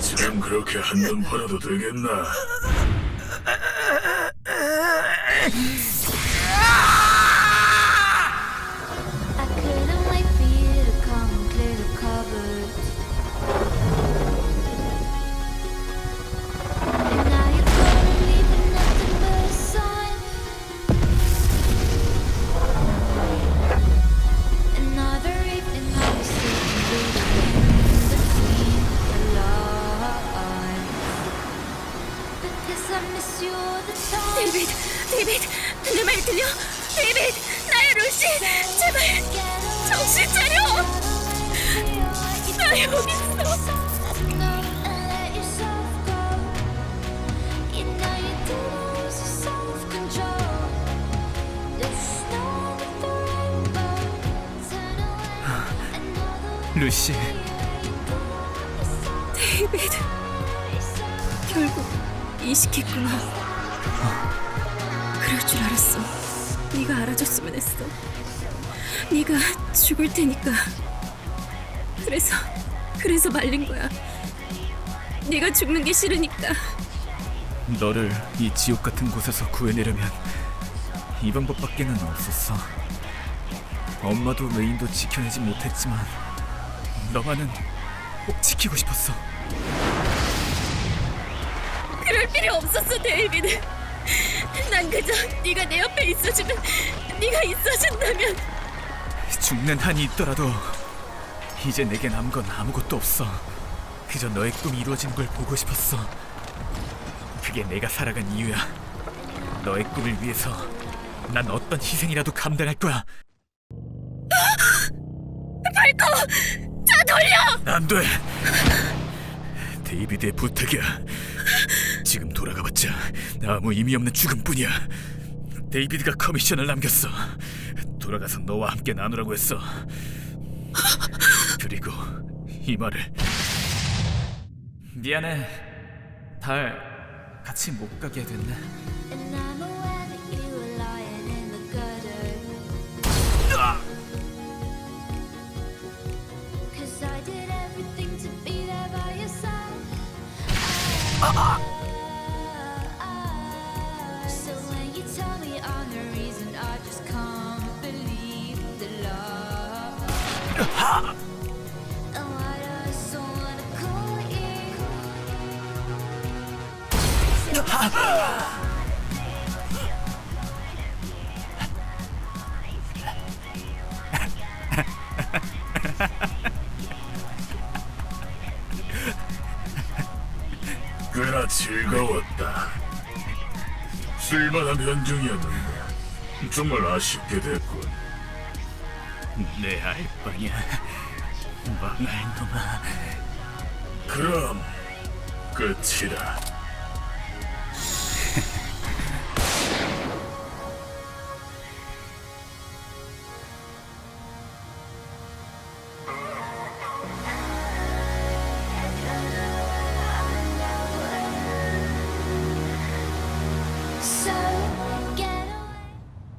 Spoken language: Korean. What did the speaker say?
지금 그렇게 한눈 팔아도 되겠나? 데이비드, 데이비드, 내 말 들려? 데이비드, 나야 루시. 제발 정신 차려. 나 여기 있어. 루시 데이비드, 이식했구나. 그럴 줄 알았어. 네가 알아줬으면 했어. 네가 죽을 테니까. 그래서 그래서 말린 거야. 네가 죽는 게 싫으니까. 너를 이 지옥 같은 곳에서 구해내려면 이 방법밖에는 없었어 엄마도 메인도 지켜내지 못했지만 너만은 꼭 지키고 싶었어 그럴 필요 없었어, 데이비드. 난 그저 네가 내 옆에 있어주면, 네가 있어준다면. 죽는 한이 있더라도 이제 내게 남은 건 아무것도 없어. 그저 너의 꿈이 이루어지는 걸 보고 싶었어. 그게 내가 살아간 이유야. 너의 꿈을 위해서 난 어떤 희생이라도 감당할 거야. 발코, 차 돌려. 안 돼. 데이비드의 부탁이야 돌아가봤자 아무 의미 없는 죽음뿐이야 데이비드가 커미션을 남겼어 돌아가서 너와 함께 나누라고 했어 그리고 이 말을 미안해 달 같이 못 가게 됐네 And I'm aware that you were lying in the gutter. Cause I did everything to be there by your side. So 꽤나 즐거웠다. 쓸만한 변종이었는데 정말 아쉽게 됐군. 내 알바냐 망할 놈아 그럼 끝이다.